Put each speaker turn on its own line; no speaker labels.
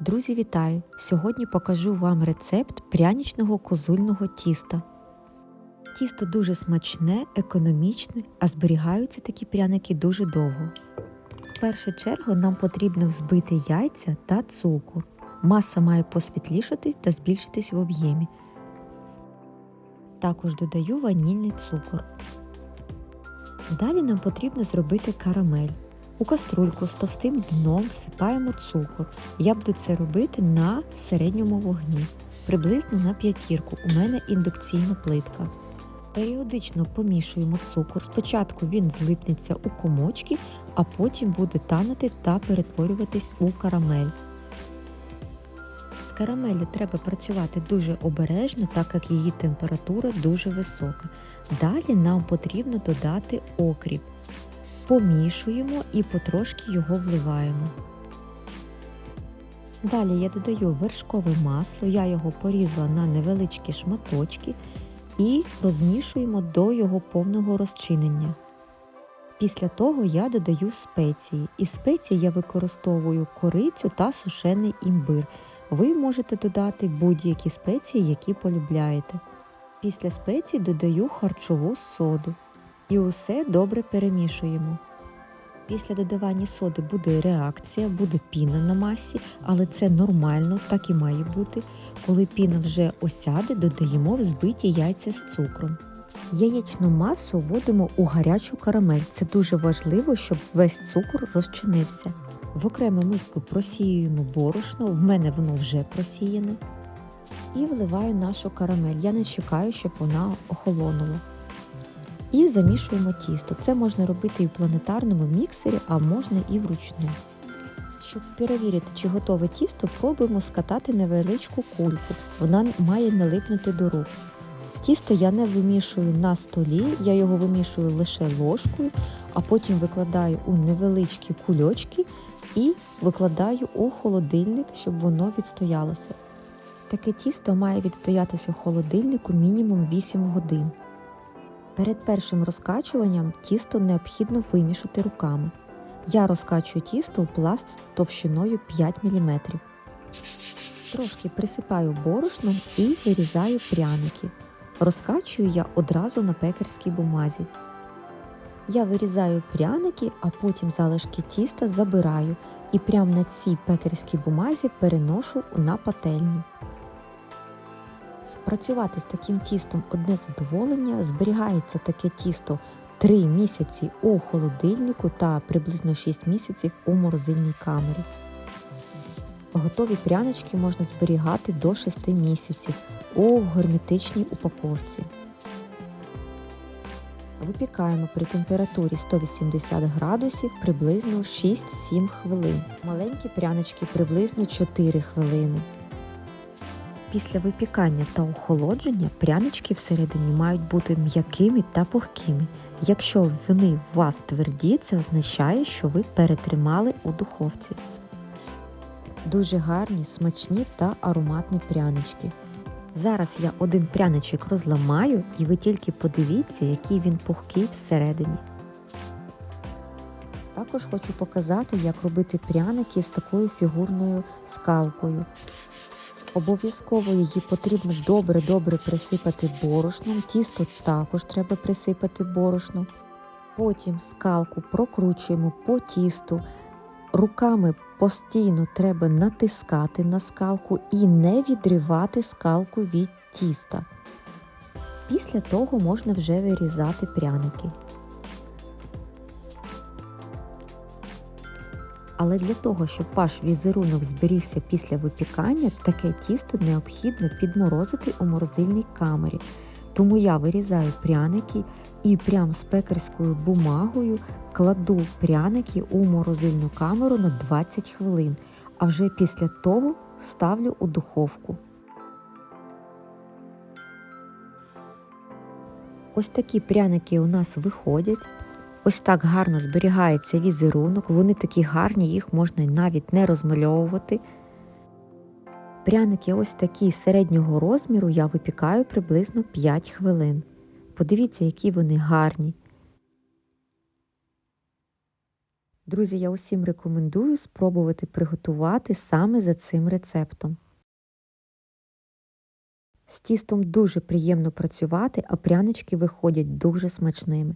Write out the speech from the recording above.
Друзі, вітаю! Сьогодні покажу вам рецепт прянічного козульного тіста. Тісто дуже смачне, економічне, а зберігаються такі пряники дуже довго. В першу чергу нам потрібно взбити яйця та цукор. Маса має посвітлішатись та збільшитись в об'ємі. Також додаю ванільний цукор. Далі нам потрібно зробити карамель. У каструльку з товстим дном всипаємо цукор. Я буду це робити на середньому вогні, приблизно на п'ятірку. У мене індукційна плитка. Періодично помішуємо цукор. Спочатку він злипнеться у комочки, а потім буде танути та перетворюватись у карамель. З карамеллю треба працювати дуже обережно, так як її температура дуже висока. Далі нам потрібно додати окріп. Помішуємо і потрошки його вливаємо. Далі я додаю вершкове масло, я його порізала на невеличкі шматочки і розмішуємо до його повного розчинення. Після того я додаю спеції. Із спецій я використовую корицю та сушений імбир. Ви можете додати будь-які спеції, які полюбляєте. Після спецій додаю харчову соду і усе добре перемішуємо. Після додавання соди буде реакція, буде піна на масі, але це нормально, так і має бути. Коли піна вже осяде, додаємо взбиті яйця з цукром. Яєчну масу вводимо у гарячу карамель. Це дуже важливо, щоб весь цукор розчинився. В окрему миску просіюємо борошно, в мене воно вже просіяне. І вливаю нашу карамель. Я не чекаю, щоб вона охолонула. І замішуємо тісто. Це можна робити і в планетарному міксері, а можна і вручну. Щоб перевірити, чи готове тісто, пробуємо скатати невеличку кульку. Вона має не липнути до рук. Тісто я не вимішую на столі, я його вимішую лише ложкою, а потім викладаю у невеличкі кульочки і викладаю у холодильник, щоб воно відстоялося. Таке тісто має відстоятися в холодильнику мінімум 8 годин. Перед першим розкачуванням тісто необхідно вимішати руками. Я розкачую тісто у пласт товщиною 5 мм. Трошки присипаю борошном і вирізаю пряники. Розкачую я одразу на пекарській бумазі. Я вирізаю пряники, а потім залишки тіста забираю і прямо на цій пекарській бумазі переношу на пательню. Працювати з таким тістом одне задоволення, зберігається таке тісто 3 місяці у холодильнику та приблизно 6 місяців у морозильній камері. Готові прянички можна зберігати до 6 місяців у герметичній упаковці. Випікаємо при температурі 180 градусів приблизно 6-7 хвилин. Маленькі прянички приблизно 4 хвилини. Після випікання та охолодження прянички всередині мають бути м'якими та пухкими. Якщо вони у вас тверді, це означає, що ви перетримали у духовці. Дуже гарні, смачні та ароматні прянички. Зараз я один пряничок розламаю і ви тільки подивіться, який він пухкий всередині. Також хочу показати, як робити пряники з такою фігурною скалкою. Обов'язково її потрібно добре-добре присипати борошном, тісто також треба присипати борошном. Потім скалку прокручуємо по тісту. Руками постійно треба натискати на скалку і не відривати скалку від тіста. Після того можна вже вирізати пряники. Але для того, щоб ваш візерунок зберігся після випікання, таке тісто необхідно підморозити у морозильній камері. Тому я вирізаю пряники і прямо з пекарською бумагою кладу пряники у морозильну камеру на 20 хвилин, а вже після того ставлю у духовку. Ось такі пряники у нас виходять. Ось так гарно зберігається візерунок, вони такі гарні, їх можна навіть не розмальовувати. Пряники ось такі середнього розміру я випікаю приблизно 5 хвилин. Подивіться, які вони гарні. Друзі, я усім рекомендую спробувати приготувати саме за цим рецептом. З тістом дуже приємно працювати, а прянички виходять дуже смачними.